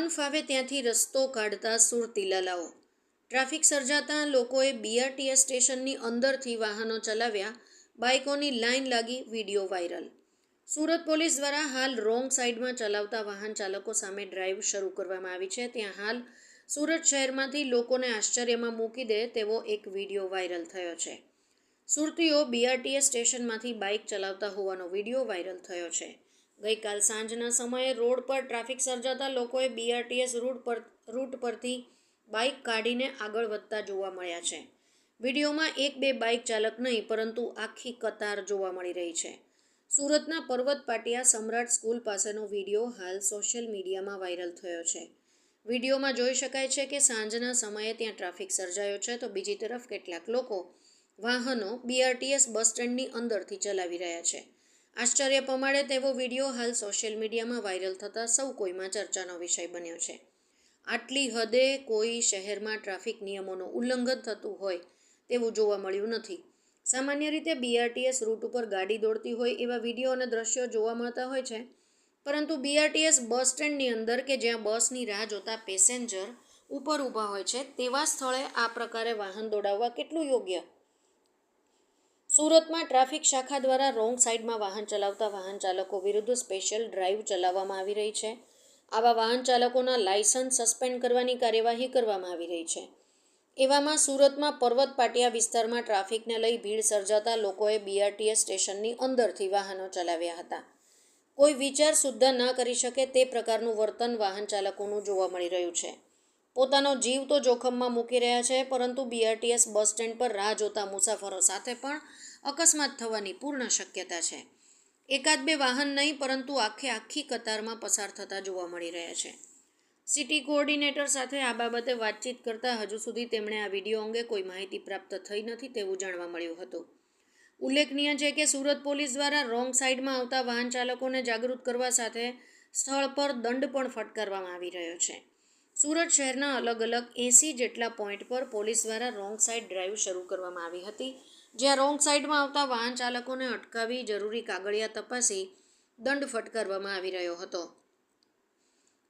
મન ફાવે ત્યાંથી રસ્તો કાઢતા સુરતી લાલાઓ ટ્રાફિક સર્જાતા લોકોએ બીઆરટીએસ સ્ટેશનની અંદરથી વાહનો ચલાવ્યા, બાઇકોની લાઇન લાગી, વીડિયો વાયરલ. સુરત પોલીસ દ્વારા હાલ રોંગ સાઈડમાં ચલાવતા વાહન ચાલકો સામે ડ્રાઈવ શરૂ કરવામાં આવી છે. ત્યાં હાલ સુરત શહેરમાંથી લોકોને આશ્ચર્યમાં મૂકી દે તેવો એક વીડિયો વાયરલ થયો છે. સુરતીઓ બીઆરટીએસ સ્ટેશનમાંથી બાઇક ચલાવતા હોવાનો વીડિયો વાયરલ થયો છે. ગઈકાલ સાંજના સમયે રોડ પર ટ્રાફિક સર્જાતા લોકોએ બીઆરટીએસ રૂટ પર, રૂટ પરથી બાઇક કાઢીને આગળ વધતા જોવા મળ્યા છે. વિડીયોમાં એક બે બાઇક ચાલક નહીં, પરંતુ આખી કતાર જોવા મળી રહી છે. સુરતના પર્વત પાટિયા સમ્રાટ સ્કૂલ પાસેનો વીડિયો હાલ સોશિયલ મીડિયામાં વાયરલ થયો છે. વિડીયોમાં જોઈ શકાય છે કે સાંજના સમયે ત્યાં ટ્રાફિક સર્જાયો છે તો બીજી તરફ કેટલાક લોકો વાહનો બીઆરટીએસ બસ સ્ટેન્ડની અંદરથી ચલાવી રહ્યા છે. આશ્ચર્ય પમાડે તેવો વીડિયો હાલ સોશિયલ મીડિયામાં વાયરલ થતાં સૌ કોઈમાં ચર્ચાનો વિષય બન્યો છે. આટલી હદે કોઈ શહેરમાં ટ્રાફિક નિયમોનું ઉલ્લંઘન થતું હોય તેવું જોવા મળ્યું નથી. સામાન્ય રીતે બીઆરટીએસ રૂટ ઉપર ગાડી દોડતી હોય એવા વીડિયો અને દ્રશ્યો જોવા મળતા હોય છે. પરંતુ બીઆરટીએસ બસ સ્ટેન્ડની અંદર કે જ્યાં બસની રાહ જોતા પેસેન્જર ઉપર ઊભા હોય છે, તેવા સ્થળે આ પ્રકારે વાહન દોડાવવા કેટલું યોગ્ય? સુરતમાં ટ્રાફિક શાખા દ્વારા રોંગ સાઈડમાં વાહન ચલાવતા વાહન ચાલકો વિરુદ્ધ સ્પેશિયલ ડ્રાઈવ ચલાવવામાં આવી રહી છે. આવા વાહન ચાલકોના લાયસન્સ સસ્પેન્ડ કરવાની કાર્યવાહી કરવામાં આવી રહી છે. એવામાં સુરતમાં પર્વત પાટિયા વિસ્તારમાં ટ્રાફિકને લઈ ભીડ સર્જાતા લોકોએ બીઆરટીએસ સ્ટેશનની અંદરથી વાહનો ચલાવ્યા હતા. કોઈ વિચાર સુદ્ધા ન કરી શકે તે પ્રકારનું વર્તન વાહન ચાલકોનું જોવા મળી રહ્યું છે. પોતાનો જીવ તો જોખમમાં મૂકી રહ્યા છે, પરંતુ બીઆરટીએસ બસ સ્ટેન્ડ પર રાહ જોતા મુસાફરો સાથે પણ અકસ્માત થવાની પૂર્ણ શક્યતા છે. એકાદ બે વાહન નહીં, પરંતુ આખે આખી કતારમાં પસાર થતા જોવા મળી રહ્યા છે. સિટી કોઓર્ડિનેટર સાથે આ બાબતે વાતચીત કરતાં હજુ સુધી તેમણે આ વીડિયો અંગે કોઈ માહિતી પ્રાપ્ત થઈ નથી તેવું જાણવા મળ્યું હતું. ઉલ્લેખનીય છે કે સુરત પોલીસ દ્વારા રોંગ સાઈડમાં આવતા વાહન ચાલકોને જાગૃત કરવા સાથે સ્થળ પર દંડ પણ ફટકારવામાં આવી રહ્યો છે. સુરત શહેરના અલગ અલગ એંસી જેટલા પોઈન્ટ પર પોલીસ દ્વારા રોંગ સાઈડ ડ્રાઈવ શરૂ કરવામાં આવી હતી. જ્યાં રોંગ સાઈડમાં આવતા વાહન ચાલકોને અટકાવી જરૂરી કાગળિયા તપાસી દંડ ફટકારવામાં આવી રહ્યો હતો.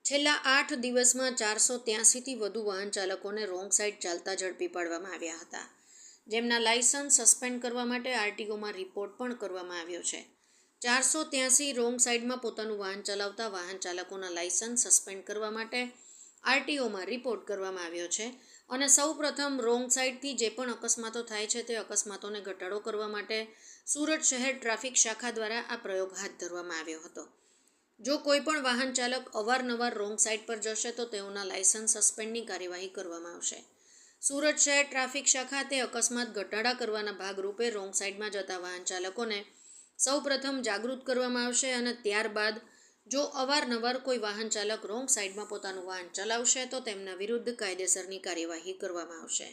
છેલ્લા આઠ દિવસમાં ચારસો ત્યાસીથી વધુ વાહન ચાલકોને રોંગ સાઈડ ચાલતા ઝડપી પાડવામાં આવ્યા હતા, જેમના લાયસન્સ સસ્પેન્ડ કરવા માટે આરટીઓમાં રિપોર્ટ પણ કરવામાં આવ્યો છે. ચારસો ત્યાસી રોંગ સાઈડમાં પોતાનું વાહન ચલાવતા વાહન ચાલકોના લાયસન્સ સસ્પેન્ડ કરવા માટે આરટીઓમાં રિપોર્ટ કરવામાં આવ્યો છે અને સૌ પ્રથમ રોંગ સાઈડથી જે પણ અકસ્માતો થાય છે તે અકસ્માતોને ઘટાડો કરવા માટે સુરત શહેર ટ્રાફિક શાખા દ્વારા આ પ્રયોગ હાથ ધરવામાં આવ્યો હતો. જો કોઈ પણ વાહન ચાલક અવારનવાર રોંગ સાઇડ પર જશે તો તેઓના લાયસન્સ સસ્પેન્ડની કાર્યવાહી કરવામાં આવશે. સુરત શહેર ટ્રાફિક શાખા તે અકસ્માત ઘટાડા કરવાના ભાગરૂપે રોંગ સાઈડમાં જતા વાહન ચાલકોને સૌ પ્રથમ જાગૃત કરવામાં આવશે અને ત્યારબાદ જો અવારનવાર કોઈ વાહન ચાલક રોંગ સાઈડમાં પોતાનું વાહન ચલાવશે તો તેમના વિરુદ્ધ કાયદેસરની કાર્યવાહી કરવામાં આવશે.